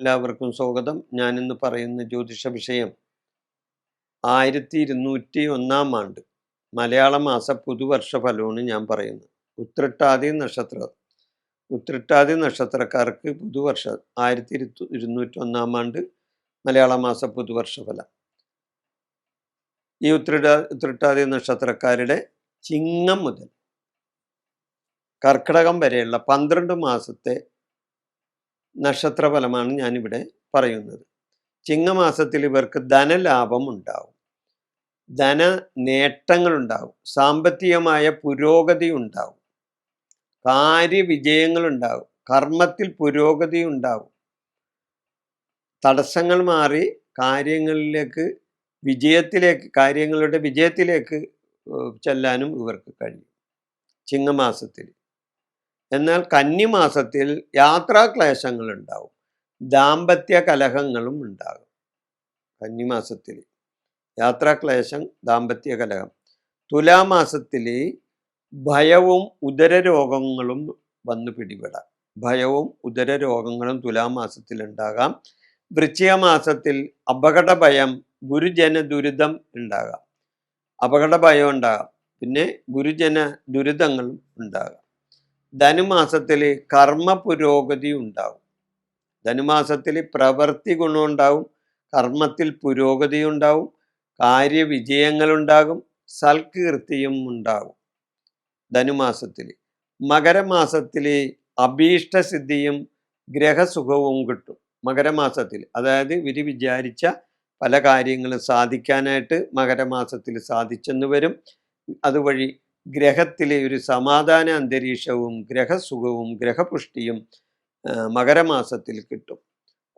എല്ലാവർക്കും സ്വാഗതം. ഞാനിന്ന് പറയുന്ന ജ്യോതിഷ വിഷയം ആയിരത്തി ഇരുന്നൂറ്റി ഒന്നാം ആണ്ട്. മലയാള മാസ പുതുവർഷ ഫലമാണ് ഞാൻ പറയുന്നത്. ഉത്രട്ടാതി നക്ഷത്ര ഉത്രട്ടാതി നക്ഷത്രക്കാർക്ക് പുതുവർഷ ആയിരത്തി ഇരുന്നൂറ്റി ഒന്നാം ആണ്ട് മലയാള മാസ പുതുവർഷ ഫലം ഈ ഉത്രട്ടാ ഉത്രട്ടാതി നക്ഷത്രക്കാരുടെ ചിങ്ങം മുതൽ കർക്കിടകം വരെയുള്ള പന്ത്രണ്ട് മാസത്തെ നക്ഷത്രഫലമാണ് ഞാനിവിടെ പറയുന്നത്. ചിങ്ങമാസത്തിൽ ഇവർക്ക് ധനലാഭം ഉണ്ടാവും. ധന നേട്ടങ്ങളുണ്ടാവും സാമ്പത്തികമായ പുരോഗതി ഉണ്ടാവും. കാര്യവിജയങ്ങളുണ്ടാവും കർമ്മത്തിൽ പുരോഗതി ഉണ്ടാവും. തടസ്സങ്ങൾ മാറി കാര്യങ്ങളിലേക്ക് വിജയത്തിലേക്ക് കാര്യങ്ങളുടെ വിജയത്തിലേക്ക് ചെല്ലാനും ഇവർക്ക് കഴിയും. ചിങ്ങമാസത്തിൽ. എന്നാൽ കന്നിമാസത്തിൽ യാത്രാക്ലേശങ്ങൾ ഉണ്ടാവും ദാമ്പത്യ കലഹങ്ങളും ഉണ്ടാകും. കന്നിമാസത്തിൽ യാത്രാക്ലേശം ദാമ്പത്യ കലഹം തുലാമാസത്തിൽ ഭയവും ഉദരരോഗങ്ങളും വന്നു പിടിപെടാം. ഭയവും ഉദരരോഗങ്ങളും തുലാമാസത്തിൽ ഉണ്ടാകാം. വൃശ്ചിക മാസത്തിൽ അപകട ഭയം ഗുരുജന ദുരിതം ഉണ്ടാകാം. അപകട ഭയം ഉണ്ടാകാം. പിന്നെ ഗുരുജന ദുരിതങ്ങളും ഉണ്ടാകാം. ധനുമാസത്തിൽ കർമ്മ പുരോഗതി ഉണ്ടാവും. ധനുമാസത്തിൽ പ്രവൃത്തി ഗുണമുണ്ടാവും കർമ്മത്തിൽ പുരോഗതി ഉണ്ടാവും കാര്യവിജയങ്ങളുണ്ടാകും സൽകീർത്തിയും ഉണ്ടാകും ധനുമാസത്തിൽ മകരമാസത്തിൽ അഭീഷ്ടസിദ്ധിയും ഗ്രഹസുഖവും കിട്ടും. മകരമാസത്തിൽ അതായത് ഇവർ വിചാരിച്ച പല കാര്യങ്ങളും സാധിക്കാനായിട്ട് മകരമാസത്തിൽ സാധിച്ചെന്ന് വരും. അതുവഴി ഗ്രഹത്തിലെ ഒരു സമാധാന അന്തരീക്ഷവും ഗ്രഹസുഖവും ഗ്രഹപുഷ്ടിയും മകരമാസത്തിൽ കിട്ടും.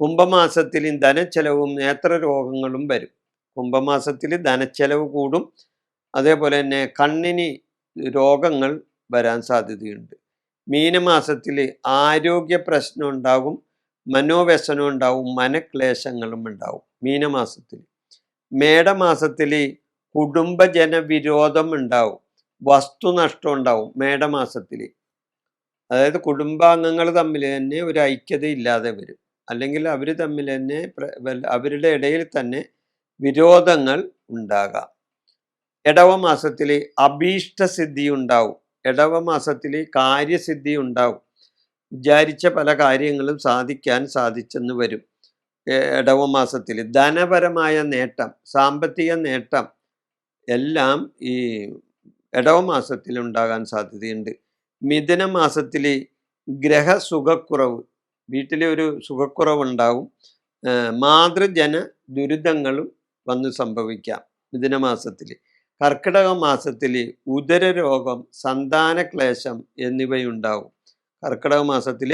കുംഭമാസത്തിൽ ധനച്ചെലവും നേത്രരോഗങ്ങളും വരും. കുംഭമാസത്തിൽ ധനച്ചെലവ് കൂടും. അതേപോലെ തന്നെ കണ്ണിന് രോഗങ്ങൾ വരാൻ സാധ്യതയുണ്ട്. മീനമാസത്തിൽ ആരോഗ്യ പ്രശ്നം ഉണ്ടാകും മനോവ്യസനം ഉണ്ടാവും മനക്ലേശങ്ങളും ഉണ്ടാവും മീനമാസത്തിൽ മേടമാസത്തിൽ കുടുംബജന വിരോധം ഉണ്ടാവും. വസ്തുനഷ്ടം ഉണ്ടാവും മേടമാസത്തിൽ അതായത് കുടുംബാംഗങ്ങൾ തമ്മിൽ തന്നെ ഒരു ഐക്യത ഇല്ലാതെ വരും. അല്ലെങ്കിൽ അവർ തമ്മിൽ തന്നെ അവരുടെ ഇടയിൽ തന്നെ വിരോധങ്ങൾ ഉണ്ടാകാം. ഇടവ മാസത്തിൽ അഭീഷ്ടസിദ്ധി ഉണ്ടാവും. ഇടവമാസത്തിൽ കാര്യസിദ്ധി ഉണ്ടാവും. വിചാരിച്ച പല കാര്യങ്ങളും സാധിക്കാൻ സാധിച്ചെന്ന് വരും. ഇടവമാസത്തിൽ ധനപരമായ നേട്ടം സാമ്പത്തിക നേട്ടം എല്ലാം ഈ ഇടവ മാസത്തിൽ ഉണ്ടാകാൻ സാധ്യതയുണ്ട്. മിഥുന മാസത്തിൽ ഗ്രഹസുഖക്കുറവ് വീട്ടിലെ ഒരു സുഖക്കുറവുണ്ടാവും. മാതൃജന ദുരിതങ്ങളും വന്ന് സംഭവിക്കാം മിഥുന മാസത്തിൽ കർക്കിടക മാസത്തിൽ ഉദരരോഗം സന്താനക്ലേശം എന്നിവയുണ്ടാവും. കർക്കിടക മാസത്തിൽ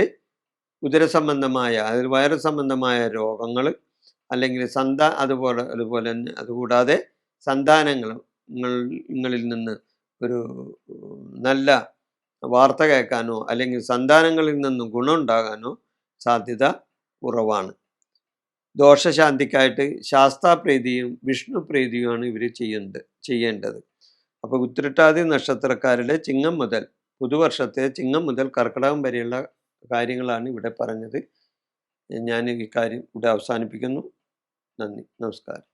ഉദരസംബന്ധമായ അതിൽ വയറ് സംബന്ധമായ രോഗങ്ങൾ അല്ലെങ്കിൽ സന്താ അതുപോലെ അതുപോലെ തന്നെ അതുകൂടാതെ സന്താനങ്ങൾ നിങ്ങളിൽ നിന്ന് ഒരു നല്ല വാർത്ത കേൾക്കാനോ അല്ലെങ്കിൽ സന്താനങ്ങളിൽ നിന്നും ഗുണമുണ്ടാകാനോ സാധ്യത കുറവാണ്. ദോഷശാന്തിക്കായിട്ട് ശാസ്താപ്രീതിയും വിഷ്ണുപ്രീതിയുമാണ് ഇവർ ചെയ്യുന്നത് ചെയ്യേണ്ടത്. അപ്പോൾ ഉത്രട്ടാതി നക്ഷത്രക്കാരുടെ ചിങ്ങം മുതൽ പുതുവർഷത്തെ ചിങ്ങം മുതൽ കർക്കിടകം വരെയുള്ള കാര്യങ്ങളാണ് ഇവിടെ പറഞ്ഞത്. ഞാൻ ഈ കാര്യം ഇവിടെ അവസാനിപ്പിക്കുന്നു. നന്ദി നമസ്കാരം.